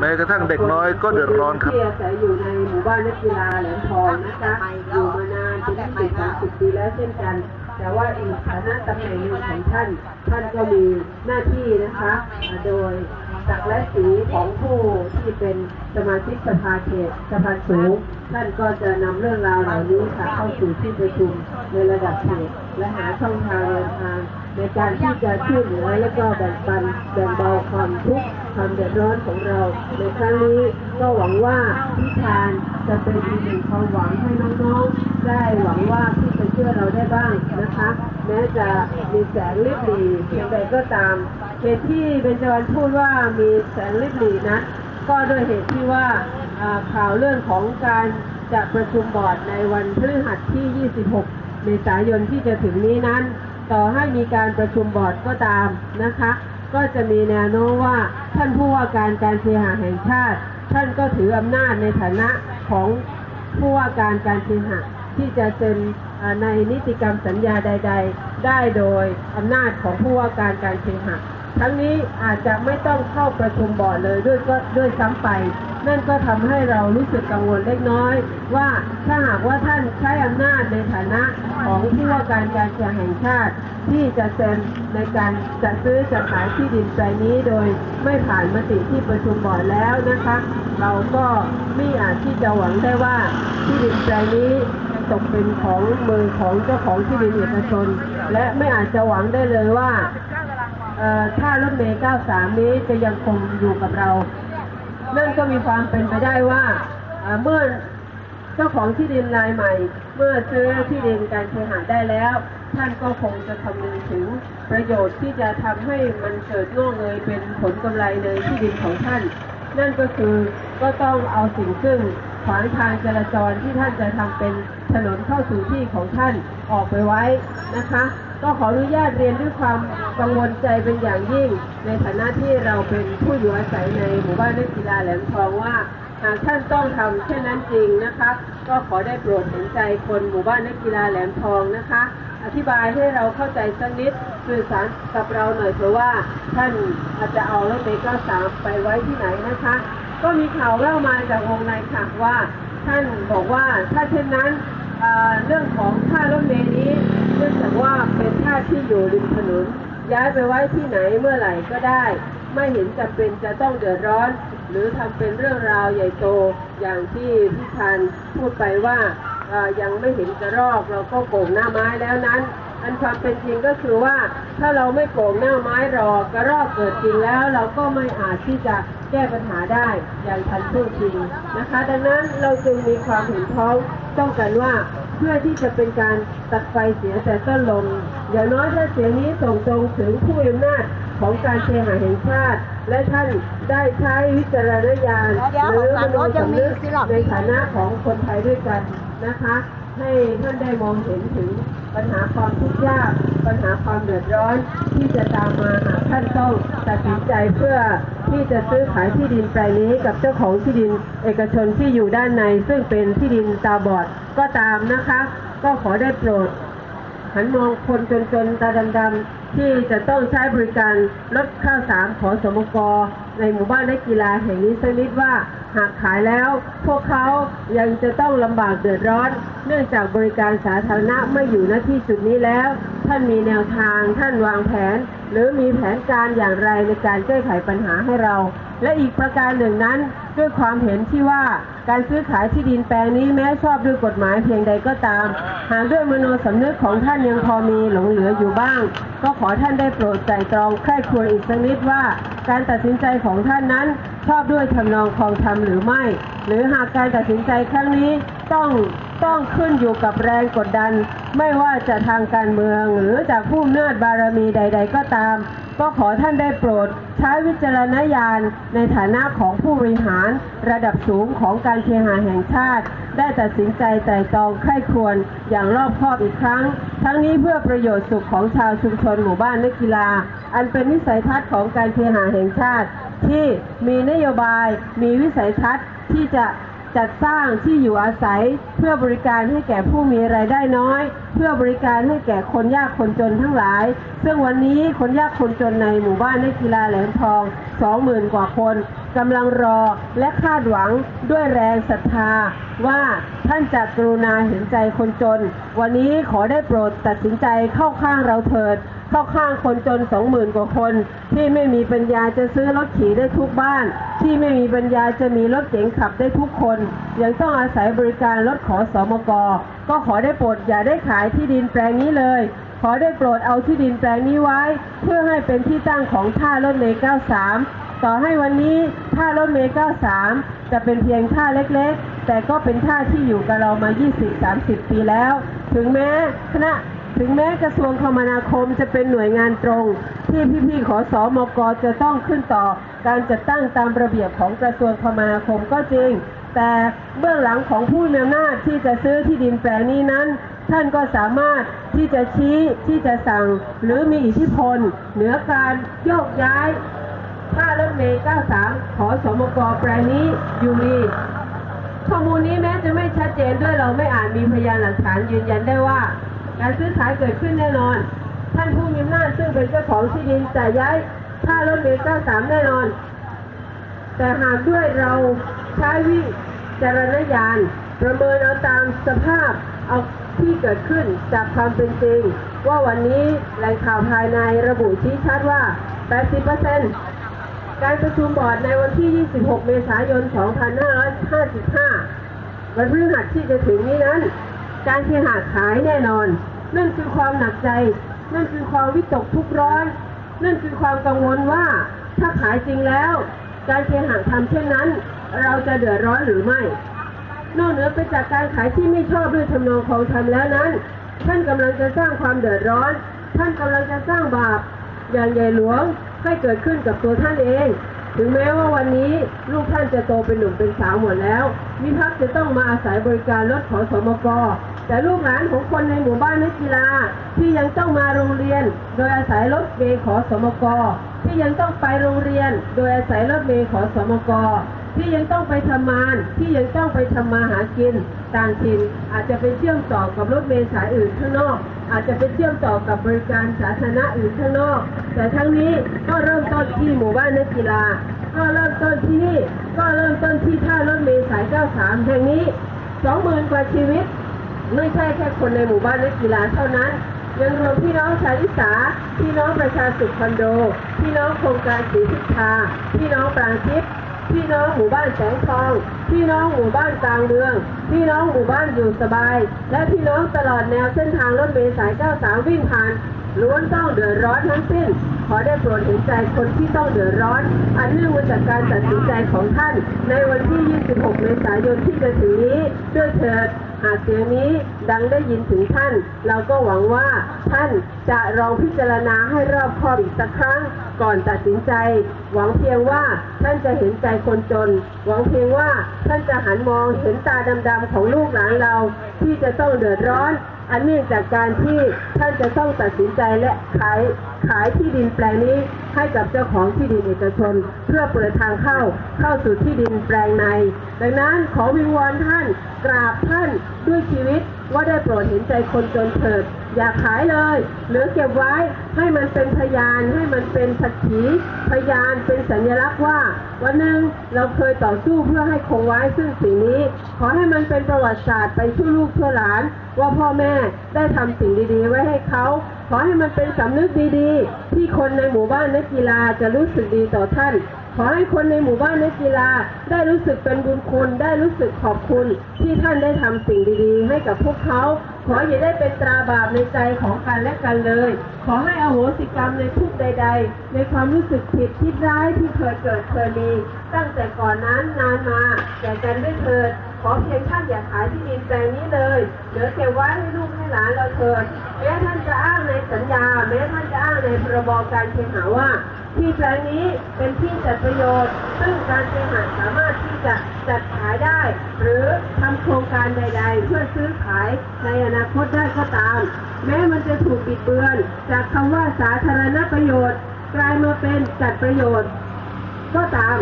แม้กระทั่งเด็กน้อยก็เดือดร้อนครับที่อาศัยอยู่ในหมู่บ้านนักกีฬาแหลมทองนะคะอยู่มานานเป็นยี่สิบสามสิบปีแล้วเช่นกัน แต่ว่าอีกฐานะตำแหน่งหนึ่งของท่าน ท่านก็มีหน้าที่นะคะอ่าโดยศักดิ์และสีของผู้ที่เป็นสมาชิกสภาเขตสภาสูงท่านก็จะนำเรื่องราวเหล่านี้ค่ะเข้าสู่ที่ประชุมในระดับเขตและหาช่องทางแนวทางใน การที่จะช่วยเหลือและก็แบ่งปันแบ่งเบาความทุกข์ความเดือดร้อนของเรา ในครั้งนี้ก็หวังว่าพิธานจะเป็นอีกหนึ่งความหวังให้น้องๆ ได้หวังว่าที่จะช่วยเราได้บ้างนะคะแม้จะมีแสงลิบหลีเพียงใดก็ตามเหตุที่เบญจวรรณพูดว่ามีแสงลิบหลีนะ ก็ด้วยเหตุที่ว่าอ่าข่าวเรื่องของการจะประชุมบอร์ดในวันพฤหัสที่ 26 เมษายนที่จะถึงนี้นั้น ต่อให้มีการประชุมบอร์ดก็ตามนะคะ ก็จะมีแนวโน้มว่าท่านผู้ว่าการการเคหะแห่งชาติ ท่านก็ถืออำนาจในฐานะของผู้ว่าการการเคหะที่จะเซ็นในนิติกรรมสัญญาใด ๆ ได้โดยอำนาจของผู้ว่าการการเคหะทั้งนี้อาจจะไม่ต้องเข้าประชุมบอร์ดเลยด้วยก็ด้วยซ้ำไป นั่นก็ทำให้เรารู้สึกกังวลเล็กน้อย ว่าถ้าหากว่าท่านใช้อำนาจในฐานะของผู้ว่าการการเคหะแห่งชาติ ที่จะเซ็นในการจัดซื้อจัดขายที่ดินแปลงนี้โดยไม่ผ่านมติที่ประชุมบอร์ดแล้วนะคะ เราก็ไม่อาจที่จะหวังได้ว่าที่ดินแปลงนี้ตกเป็นของมือของเจ้าของที่ดินเอกชน และไม่อาจจะหวังได้เลยว่าถ้ารถเมล์93 นี้จะยังคงอยู่กับเรา นั่นก็มีความเป็นไปได้ว่าเมื่อเจ้าของที่ดินรายใหม่ เมื่อซื้อที่ดินการเคหะได้แล้ว ท่านก็คงจะคำนึงถึงประโยชน์ที่จะทำให้มันเกิดงอกเงยเป็นผลกำไรในที่ดินของท่าน นั่นก็คือก็ต้องเอาสิ่งซึ่งขวางทางจราจรที่ท่านจะทำเป็นถนนเข้าสู่ที่ของท่านออกไปไว้นะคะ ก็ขออนุญาตเรียนด้วยความกังวลใจเป็นอย่างยิ่ง ในฐานะที่เราเป็นผู้อยู่อาศัยในหมู่บ้านนักกีฬาแหลมทองว่าหากท่านต้องทำเช่นนั้นจริงนะคะ ก็ขอได้โปรดเห็นใจคนหมู่บ้านนักกีฬาแหลมทองนะคะ อธิบายให้เราเข้าใจสักนิดสื่อสารกับเราหน่อยเถอะว่าท่านอาจจะเอารถเมล์93ไปไว้ที่ไหนนะคะ ก็มีข่าวแว่วมาจากวงในค่ะว่า ท่านบอกว่าถ้าเช่นนั้นเรื่องของท่ารถเมล์นี้ เนื่องจากว่าเป็นท่าที่อยู่ริมถนนย้ายไปไว้ที่ไหนเมื่อไหร่ก็ได้ ไม่เห็นจำเป็นจะต้องเดือดร้อน หรือทำเป็นเรื่องราวใหญ่โตอย่างที่พี่ชันพูดไปว่ายังไม่เห็นกระรอกเราก็โก่งหน้าไม้แล้วนั้น อันความเป็นจริงก็คือว่าถ้าเราไม่โก่งหน้าไม้รอกระรอกเกิดจริงแล้ว เราก็ไม่อาจที่จะแก้ปัญหาได้อย่างทันท่วงทีนะคะ ดังนั้นเราจึงมีความเห็นพ้องต้องกันว่า เพื่อที่จะเป็นการตัดไฟเสียแต่ต้นลมอย่างน้อยถ้าเสียงนี้ส่งตรงถึงผู้อำนาจของการเคหะแห่งชาติ และท่านได้ใช้วิจารณญาณเดี๋ยวหรือมโนยังสำมีนึกสิหรอกในฐานะของคนไทยด้วยกันนะคะ ให้ท่านได้มองเห็นถึง ปัญหาความทุกข์ยาก ปัญหาความเดือดร้อน ที่จะตามมาหากท่านต้องตัดสินใจเพื่อที่จะซื้อขายที่ดินแปลงนี้กับเจ้าของที่ดินเอกชนที่อยู่ด้านใน ซึ่งเป็นที่ดินตาบอดก็ตามนะคะ ก็ขอได้โปรดหันมองคนจนๆตาดำๆที่จะต้องใช้บริการรถข้าวสารขอสมกในหมู่บ้านนักกีฬาแห่งนี้สักนิดว่า หากขายแล้วพวกเขายังจะต้องลำบากเดือดร้อน เนื่องจากบริการสาธารณะไม่อยู่ณที่จุดนี้แล้ว ท่านมีแนวทางท่านวางแผน หรือมีแผนการอย่างไรในการแก้ไขปัญหาให้เรา และอีกประการหนึ่งนั้น ด้วยความเห็นที่ว่าการซื้อขายที่ดินแปลงนี้แม้ชอบด้วยกฎหมายเพียงใดก็ตาม หากด้วยมโนสำนึกของท่านยังพอมีหลงเหลืออยู่บ้าง ก็ขอท่านได้โปรดใจตรองใคร่ครวญอีกสักนิดว่า การตัดสินใจของท่านนั้น ชอบด้วยทำนองคลองธรรมหรือไม่ หรือหากการตัดสินใจครั้งนี้ต้องต้องขึ้นอยู่กับแรงกดดัน ไม่ว่าจะทางการเมืองหรือจากผู้อำนาจบารมีใด ๆ ก็ตาม ก็ขอท่านได้โปรดใช้วิจารณญาณในฐานะของผู้บริหารระดับสูงของการเคหะแห่งชาติ ได้ตัดสินใจไต่ตองใคร่ควญอย่างรอบคอบอีกครั้ง ทั้งนี้เพื่อประโยชน์สุขของชาวชุมชนหมู่บ้านนักกีฬา อันเป็นวิสัยทัศน์ของการเคหะแห่งชาติ ที่มีนโยบายมีวิสัยทัศน์ที่จะ จัดสร้างที่อยู่อาศัยเพื่อบริการให้แก่ผู้มีรายได้น้อย เพื่อบริการให้แก่คนยากคนจนทั้งหลาย ซึ่งวันนี้คนยากคนจนในหมู่บ้านนักกีฬาแหลมทอง 20,000 กว่าคนกำลังรอและคาดหวังด้วยแรงศรัทธา ว่าท่านจะกรุณาเห็นใจคนจน วันนี้ขอได้โปรดตัดสินใจเข้าข้างเราเถิด เข้าข้างคนจนสองหมื่นกว่าคน ที่ไม่มีปัญญาจะซื้อรถขี่ได้ทุกบ้าน ที่ไม่มีปัญญาจะมีรถเก๋งขับได้ทุกคน ยังต้องอาศัยบริการรถขอสอมกก็ขอได้โปรดอย่าได้ขายที่ดินแปลงนี้เลย ขอได้โปรดเอาที่ดินแปลงนี้ไว้ เพื่อให้เป็นที่ตั้งของท่ารถเมล์93 ต่อให้วันนี้ท่ารถเมล์93 จะเป็นเพียงท่าเล็กๆ แต่ก็เป็นท่าที่อยู่กับเรามา 20-30 ปีแล้ว ถึงแม้คณะ ถึงแม้กระทรวงคมนาคมจะเป็นหน่วยงานตรง ที่พี่ๆขอสอมกจะต้องขึ้นต่อ การจัดตั้งตามระเบียบของกระทรวงคมนาคมก็จริง แต่เบื้องหลังของผู้มีอำนาจที่จะซื้อที่ดินแปลงนี้นั้น ท่านก็สามารถที่จะชี้ที่จะสั่ง หรือมีอิทธิพล เหนือการโยกย้ายท่ารถเมล์93 ขอสมกแปลงนี้อยู่ดีข้อมูลนี้แม้จะไม่ชัดเจนด้วยเราไม่อาจมีพยานหลักฐานยืนยันได้ว่า การซื้อขายเกิดขึ้นแน่นอน ท่านผู้มีอำนาจซึ่งเป็นเจ้าของที่ดินจะย้ายท่ารถเมล์93 แน่นอน แต่หากด้วยเราใช้วิจารณญาณ ประเมินเอาตามสภาพเอาที่เกิดขึ้นจากความเป็นจริง ว่าวันนี้แหล่งข่าวภายในระบุชี้ชัดว่า 80%การประชุมบอร์ดในวันที่ 26 เมษายน 2555 วันพฤหัสที่จะถึงนี้นั้น การเคหะขายแน่นอน นั่นคือความหนักใจ นั่นคือความวิตกทุกร้อน นั่นคือความกังวลว่าถ้าขายจริงแล้ว การเคหะทำเช่นนั้น เราจะเดือดร้อนหรือไม่ นอกเหนือไปจากการขายที่ไม่ชอบด้วยทำนองของธรรมแล้วนั้น ท่านกำลังจะสร้างความเดือดร้อน ท่านกำลังจะสร้างบาปอย่างใหญ่หลวงให้เกิดขึ้นกับตัวท่านเอง ถึงแม้ว่าวันนี้ลูกท่านจะโตเป็นหนุ่มเป็นสาวหมดแล้ว มิพักจะต้องมาอาศัยบริการรถขอสมก แต่ลูกหลานของคนในหมู่บ้านนักกีฬาที่ยังต้องมาโรงเรียน โดยอาศัยรถเมล์ขอสมก ที่ยังต้องไปโรงเรียน โดยอาศัยรถเมล์ขอสมก ที่ยังต้องไปทำงาน ที่ยังต้องไปทำมาหากินต่างถิ่นอาจจะไปเชื่อมต่อกับรถเมล์สายอื่นข้างนอก อาจจะไปเชื่อมต่อกับบริการสาธารณะอื่นข้างนอก แต่ทั้งนี้ก็เริ่มต้นที่หมู่บ้านนักกีฬาก็เริ่มต้นที่นี่ ก็เริ่มต้นที่ท่ารถเมล์สาย 93 แห่งนี้ 20,000 กว่าชีวิต ไม่ใช่แค่คนในหมู่บ้านนักกีฬาเท่านั้น ยังรวมพี่น้องชาวลิสาพี่น้องประชาสุขคอนโด พี่น้องโครงการสีพิทาพี่น้องปรางทิพย์พี่น้องหมู่บ้านแสงทอง พี่น้องหมู่บ้านกลางเมือง พี่น้องหมู่บ้านอยู่สบาย และพี่น้องตลอดแนวเส้นทางรถเมล์สาย 93 วิ่งผ่านล้วนต้องเดือดร้อนทั้งสิ้น ขอได้โปรดเห็นใจคนที่ต้องเดือดร้อน อันเนื่องมาจากการตัดสินใจของท่าน ในวันที่ 26 เมษายนที่จะถึงนี้ด้วยเถิด หากเสียงนี้ดังได้ยินถึงท่าน เราก็หวังว่าท่านจะลองพิจารณาให้รอบคอบอีกสักครั้งก่อนตัดสินใจ หวังเพียงว่าท่านจะเห็นใจคนจน หวังเพียงว่าท่านจะหันมองเห็นตาดำๆของลูกหลานเราที่จะต้องเดือดร้อน อันเนื่องจากการที่ท่านจะต้องตัดสินใจและขายขายที่ดินแปลงนี้ให้กับเจ้าของที่ดินเอกชน เพื่อเปิดทางเข้าเข้าสู่ที่ดินแปลงใน ดังนั้นขอวิงวอนท่านกราบท่านด้วยชีวิตว่าได้โปรดเห็นใจคนจนเถิด อย่าขายเลยเหลือเก็บไว้ให้มันเป็นพยานให้มันเป็นสักขีพยานเป็นสัญลักษณ์ว่า วันหนึ่งเราเคยต่อสู้เพื่อให้คงไว้ซึ่งสิ่งนี้ ขอให้มันเป็นประวัติศาสตร์ไปชั่วลูกชั่วหลาน ว่าพ่อแม่ได้ทำสิ่งดีๆ ไว้ให้เขาขอให้มันเป็นสำนึกดีๆ ที่คนในหมู่บ้านนักกีฬาจะรู้สึกดีต่อท่าน ขอให้คนในหมู่บ้านนักกีฬาได้รู้สึกเป็นบุญคุณได้รู้สึกขอบคุณที่ท่านได้ทำสิ่งดีๆ ให้กับพวกเขา ออย่าได้เป็นตราบาปในใจของกันและกันเลย ขอให้อโหสิกรรมในทุกใด ๆ ในความรู้สึกผิดคิดร้ายที่เคยเกิดเคยมี ตั้งแต่ก่อนนั้นนานมาแก่กันด้วยเถิดขอเพียงท่านอย่าขายที่ดินแปลงนี้เลย เหลือเก็บไว้ให้ลูกให้หลานเราเถิดแม้ท่านจะอ้างในสัญญา แม้ท่านจะอ้างในพรบการเคหะว่า ที่แปลงนี้เป็นที่จัดประโยชน์ ซึ่งการเคหะสามารถที่จะจัดขายได้ หรือทำโครงการใด ๆ เพื่อซื้อขายในอนาคตได้ก็ตาม แม้มันจะถูกปิดเบือน จากคำว่าสาธารณประโยชน์ กลายมาเป็นจัดประโยชน์ ก็ตาม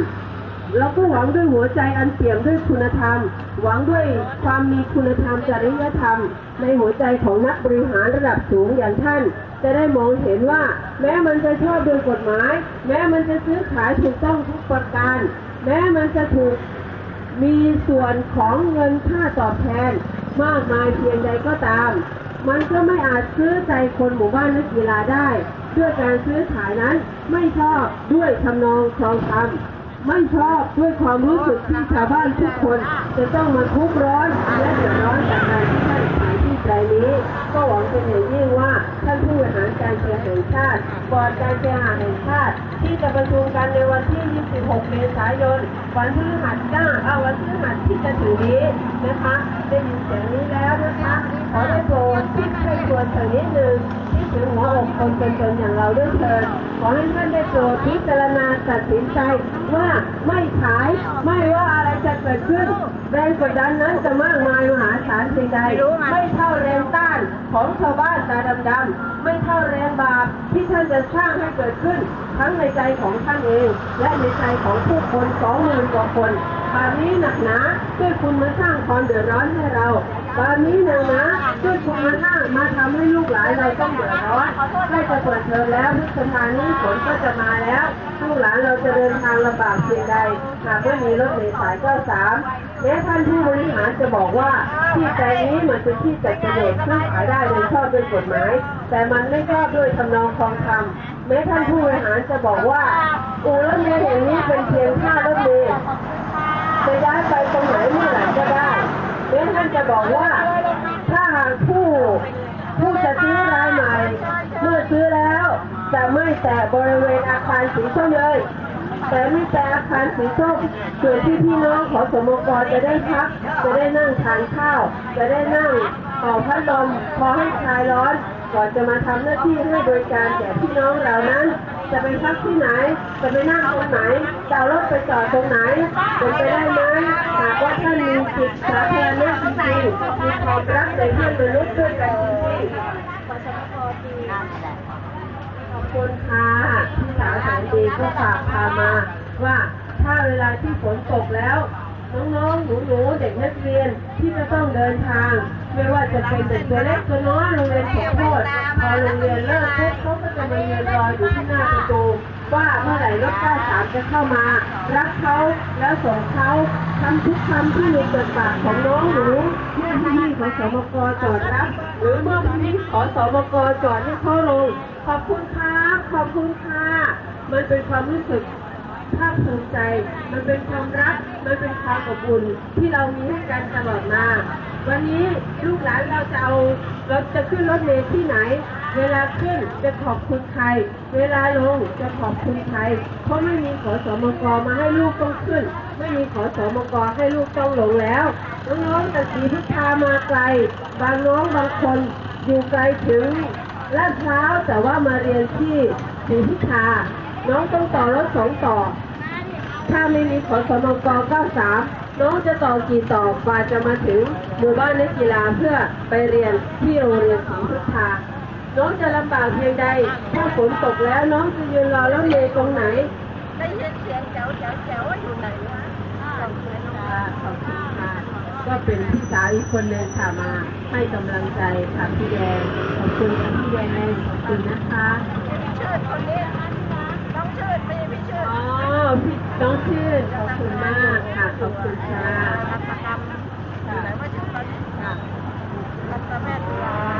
เราก็หวังด้วยหัวใจอันเปี่ยมด้วยคุณธรรม หวังด้วยความมีคุณธรรมจริยธรรม ในหัวใจของนักบริหารระดับสูงอย่างท่าน จะได้มองเห็นว่า แม้มันจะชอบโดยกฎหมาย แม้มันจะซื้อขายถูกต้องทุกประการ แม้มันจะถูกมีส่วนของเงินค่าตอบแทน มากมายเพียงใดก็ตาม มันก็ไม่อาจซื้อใจคนหมู่บ้านนักกีฬาได้ ด้วยการซื้อขายนั้นไม่ชอบด้วยทำนองคลองธรรมไม่ชอบด้วยความรู้สึกที่ชาวบ้านทุกคน จะต้องมาทุกข์ร้อนและเดือดร้อนจากการที่ท่านขายที่ใจนี้ ก็หวังเป็นอย่างยิ่งว่าท่านผู้ การเคหะแห่งชาติบอร์ดการเคหะแห่งชาติ ที่จะประชุมกันในวันที่ 26 เมษายน วันพฤหัสหน้าเอาวันพฤหัสที่จะถึงนี้นะคะได้ยินเสียงนี้แล้วนะคะ ขอได้โปรดคิดให้ควรสักนิดนึงที่ถึงหัวอกคนจนๆอย่างเราด้วยเถิดขอให้ท่านได้โปรดพิจารณาตัดสินใจว่าไม่ขายไม่ว่าอะไรจะเกิดขึ้นแรงกดดันนั้นจะมากมายมหาศาลเพียงใดไม่เท่าแรงต้านของชาวบ้านตาดำๆไม่เท่าแรงบาปที่ท่านจะสร้างให้เกิดขึ้น ทั้งในใจของท่านเอง และในใจของผู้คนสองหมื่นกว่าคนบาปนี้หนักหนาด้วยคุณมาสร้างความเดือดร้อนให้เรา บาปนี้หนักหนาด้วยคุณมาสร้างมาทำให้ลูกหลานเราต้องเดือดร้อนใกล้จะเปิดเทอมแล้วพฤษภานี้ฝนก็จะมาแล้วลูกหลานเราจะเดินทางลำบากเพียงใดหากไม่มีรถเมล์สายก็สามแม้ท่านผู้บริหารจะบอกว่าที่ใจนี้มันเป็นที่จัดประโยชน์ซื้อขายได้โดยชอบด้วยกฎหมาย แต่มันไม่ชอบด้วยทำนองคลองธรรมแม้ท่านผู้บริหารจะบอกว่าอู่รถเมล์แห่งนี้เป็นเพียงค่ารถเมล์จะย้ายไปตรงไหนเมื่อไหร่ก็ได้ แม้ท่านจะบอกว่า ถ้าหากผู้ผู้จะซื้อรายใหม่ เมื่อซื้อแล้วจะไม่แตะบริเวณอาคารสีส้มเลย แต่ไม่แต่อาคารสีส้มส่วนที่พี่น้องขอสมกรจะได้พัก จะได้นั่งทานข้าว จะได้นั่งต่อพัดลมพอให้คลายร้อน ก่อนจะมาทำหน้าที่ให้บริการแก่พี่น้องเรานั้น จะไปพักที่ไหน จะไปนั่งตรงไหนจะเอารถไปจอดตรงไหนเป็นไปได้ไหมหากว่าท่านมีจิตสาธารณะจริงๆมีความรักในเพื่อนมนุษย์ด้วยกันจริงขอบคุณค่ะพี่สาวแสนดีก็ฝากพามา ว่าถ้าเวลาที่ฝนตกแล้วน้องๆหนูๆเด็กนักเรียนที่จะต้องเดินทาง ไม่ว่าจะเป็นเด็กตัวเล็กตัวน้อยโรงเรียนขอโทษพอโรงเรียนเลิกปุ๊บเขาก็จะมาเยืนรออยู่ที่หน้าประตูว่าเมื่อไหร่รถข้สารจะเข้ามารับเขาแล้วส่งเขาทำทุกคำที่มีจดปากของน้องหนูเมื่อพี่ขอสมกจอดรับ หรือเมื่อพี่ขอสมกจอดให้เขาลงขอบคุณครับขอบคุณค่ะมันเป็นความรู้สึกภาคภูมิใจ มันเป็นความรัก มันเป็นความอบอุ่นที่เรามีให้กันตลอดมา วันนี้ลูกหลานเราจะเอาเราจะขึ้นรถเมล์ที่ไหน เวลาขึ้นจะขอบคุณใคร เวลาลงจะขอบคุณใคร เพราะไม่มีขอสมกมาให้ลูกต้องขึ้น ไม่มีขอสมกให้ลูกต้องลงแล้ว น้องๆแต่สีพิธามาไกล บางน้องบางคนอยู่ไกลถึงลาดพร้าวแต่ว่ามาเรียนที่ศรีพิธาน้องต้องต่อรถสองต่อ ถ้าไม่มีขอสมก93 น้องจะต่อกี่ต่อกว่าจะมาถึงหมู่บ้านนักกีฬาเพื่อไปเรียนที่โรงเรียนศรีพุทธาน้องจะลำบากเพียงใด ถ้าฝนตกแล้วน้องจะยืนรอแล้วเมย์ตรงไหน ได้ยินเสียงแจ๋วแจ๋วแจ๋วว่าอยู่ไหนวะขอบคุณค่ะขอบคุณค่ะก็เป็นพี่สาวอีกคนหนึ่งค่ะมาให้กำลังใจค่ะพี่แดงขอบคุณค่ะพี่แดงขอบคุณนะคะชื่อคนนี้ พี่ชื่อพี่น้องชื่นขอบคุณมากค่ะ ขอบคุณค่ะรัตกรรมอยู่ไหนว่าชื่ตอนนี้ค่ะรัตแม่ตุลา